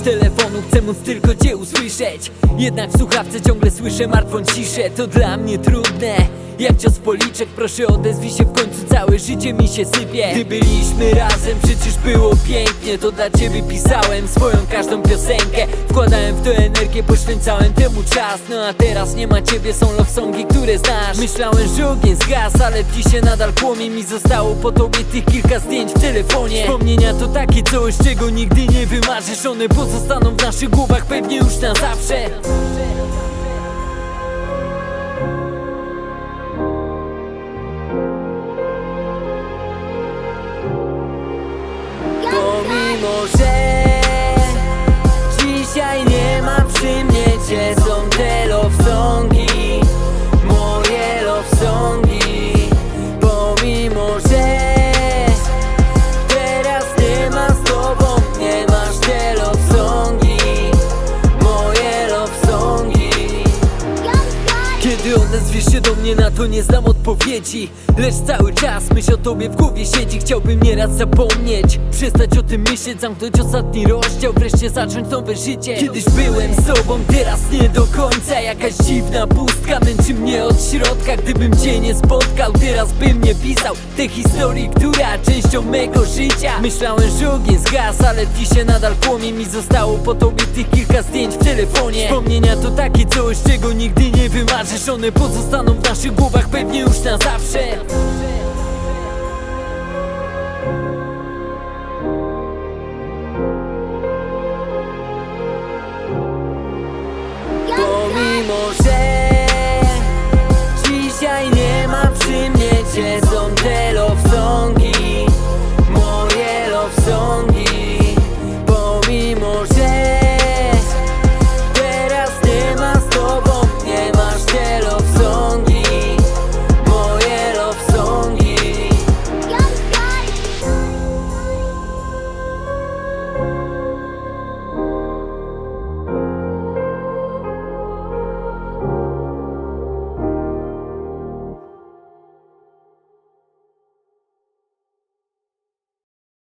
Odbierasz telefonu, chcę móc tylko cię usłyszeć. Jednak w słuchawce ciągle słyszę martwą ciszę To dla mnie trudne jak cios policzek, proszę odezwij się w końcu Całe życie mi się sypie. Gdy byliśmy razem, przecież było pięknie To dla ciebie pisałem swoją każdą piosenkę. Wkładałem w to energię, poświęcałem temu czas. No a teraz nie ma ciebie, są love songi, które znasz. Myślałem, że ogień zgasł, ale dziś się nadal płomień Mi zostało. Po tobie tych kilka zdjęć w telefonie. Wspomnienia to takie coś, czego nigdy nie wymarzysz. One pozostaną w naszych głowach pewnie już na zawsze to nie znam odpowiedzi Lecz cały czas myśl o tobie w głowie siedzi. Chciałbym nieraz zapomnieć Przestać o tym myśleć, zamknąć ostatni rozdział Wreszcie zacząć nowe życie. Kiedyś byłem sobą, teraz nie do końca. Jakaś dziwna pustka męczy mnie od środka. Gdybym cię nie spotkał, teraz bym nie pisał Tej historii, która częścią mego życia. Myślałem, że ogień zgasł, ale w się nadal płomień Mi zostało po tobie tych kilka zdjęć w telefonie. Wspomnienia to takie coś, czego nigdy nie wymarzysz. One pozostaną w naszych głowach pewnie już na zawsze